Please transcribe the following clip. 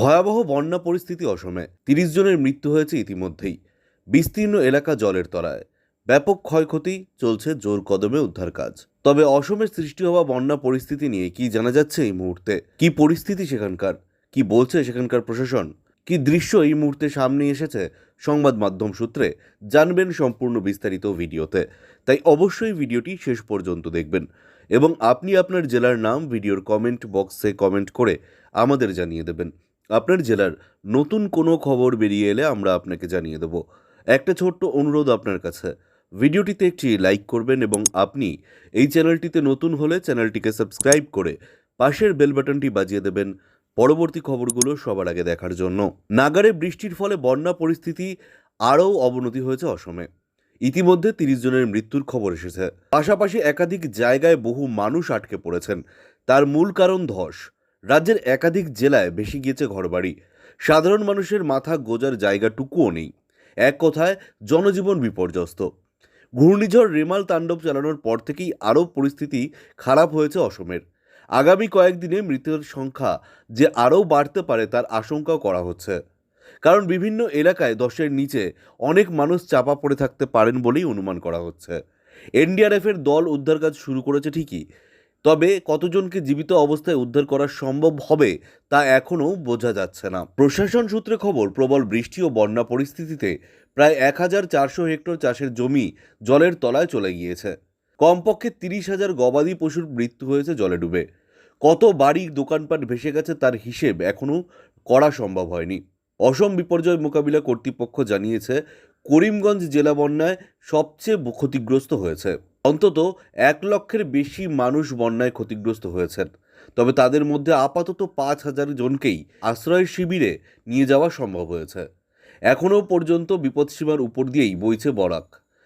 ভয়াবহ বন্যা পরিস্থিতি অসমে। তিরিশ জনের মৃত্যু হয়েছে ইতিমধ্যেই। বিস্তীর্ণ এলাকা জলের তলায়। ব্যাপক ক্ষয়ক্ষতি, চলছে জোর কদমে উদ্ধার কাজ। তবে অসমে সৃষ্টি হওয়া বন্যা পরিস্থিতি নিয়ে কি জানা যাচ্ছে এই মুহূর্তে? কি পরিস্থিতি সেখানকার? কি বলছে সেখানকার প্রশাসন? কি দৃশ্য এই মুহূর্তে সামনে এসেছে সংবাদ মাধ্যম সূত্রে? জানবেন সম্পূর্ণ বিস্তারিত ভিডিওতে। তাই অবশ্যই ভিডিওটি শেষ পর্যন্ত দেখবেন এবং আপনি আপনার জেলার নাম, ভিডিওর কমেন্ট বক্সে কমেন্ট করে আমাদের জানিয়ে দেবেন। আপনার জেলার নতুন কোনো খবর বেরিয়ে এলে আমরা আপনাকে জানিয়ে দেব। একটা ছোট্ট অনুরোধ আপনার কাছে। ভিডিওটিতে একটি লাইক করবেন এবং আপনি এই চ্যানেলটিতে নতুন হলে চ্যানেলটিকে সাবস্ক্রাইব করে পাশের বেল বাটনটি বাজিয়ে দেবেন পরবর্তী খবরগুলো সবার আগে দেখার জন্য। নাগারে বৃষ্টির ফলে বন্যা পরিস্থিতি আরও অবনতি হয়েছে অসমে। ইতিমধ্যে তিরিশ জনের মৃত্যুর খবর এসেছে। পাশাপাশি একাধিক জায়গায় বহু মানুষ আটকে পড়েছেন। তার মূল কারণ ধস। রাজ্যের একাধিক জেলায় বেশি গিয়েছে ঘরবাড়ি। সাধারণ মানুষের মাথা গোজার জায়গাটুকুও নেই। এক কথায়, জনজীবন বিপর্যস্ত। ঘূর্ণিঝড় রেমাল তাণ্ডব চালানোর পর থেকেই আরও পরিস্থিতি খারাপ হয়েছে অসমের। আগামী কয়েকদিনে মৃতের সংখ্যা যে আরও বাড়তে পারে তার আশঙ্কাও করা হচ্ছে। কারণ বিভিন্ন এলাকায় দশের নিচে অনেক মানুষ চাপা পড়ে থাকতে পারেন বলেই অনুমান করা হচ্ছে। এনডিআরএফের দল উদ্ধার কাজ শুরু করেছে ঠিকই তবে কতজনকে জীবিত অবস্থায় উদ্ধার করা সম্ভব হবে তা এখনও বোঝা যাচ্ছে না। প্রশাসন সূত্রে খবর, প্রবল বৃষ্টি ও বন্যা পরিস্থিতিতে প্রায় এক হাজার চারশো হেক্টর চাষের জমি জলের তলায় চলে গিয়েছে। কমপক্ষে তিরিশ হাজার গবাদি পশুর মৃত্যু হয়েছে জলে ডুবে। কত বাড়ি দোকানপাট ভেসে গেছে তার হিসেব এখনও করা সম্ভব হয়নি। অসম বিপর্যয় মোকাবিলা কর্তৃপক্ষ জানিয়েছে, করিমগঞ্জ জেলা বন্যায় সবচেয়ে ক্ষতিগ্রস্ত হয়েছে। অন্তত এক লক্ষের বেশি মানুষ বন্যায় ক্ষতিগ্রস্ত হয়েছেন। তবে তাদের মধ্যে আপাতত পাঁচ হাজার জনকেই আশ্রয় শিবিরে নিয়ে যাওয়া সম্ভব হয়েছে। এখনও পর্যন্ত বিপদসীমার উপর দিয়েই বইছে বরাক।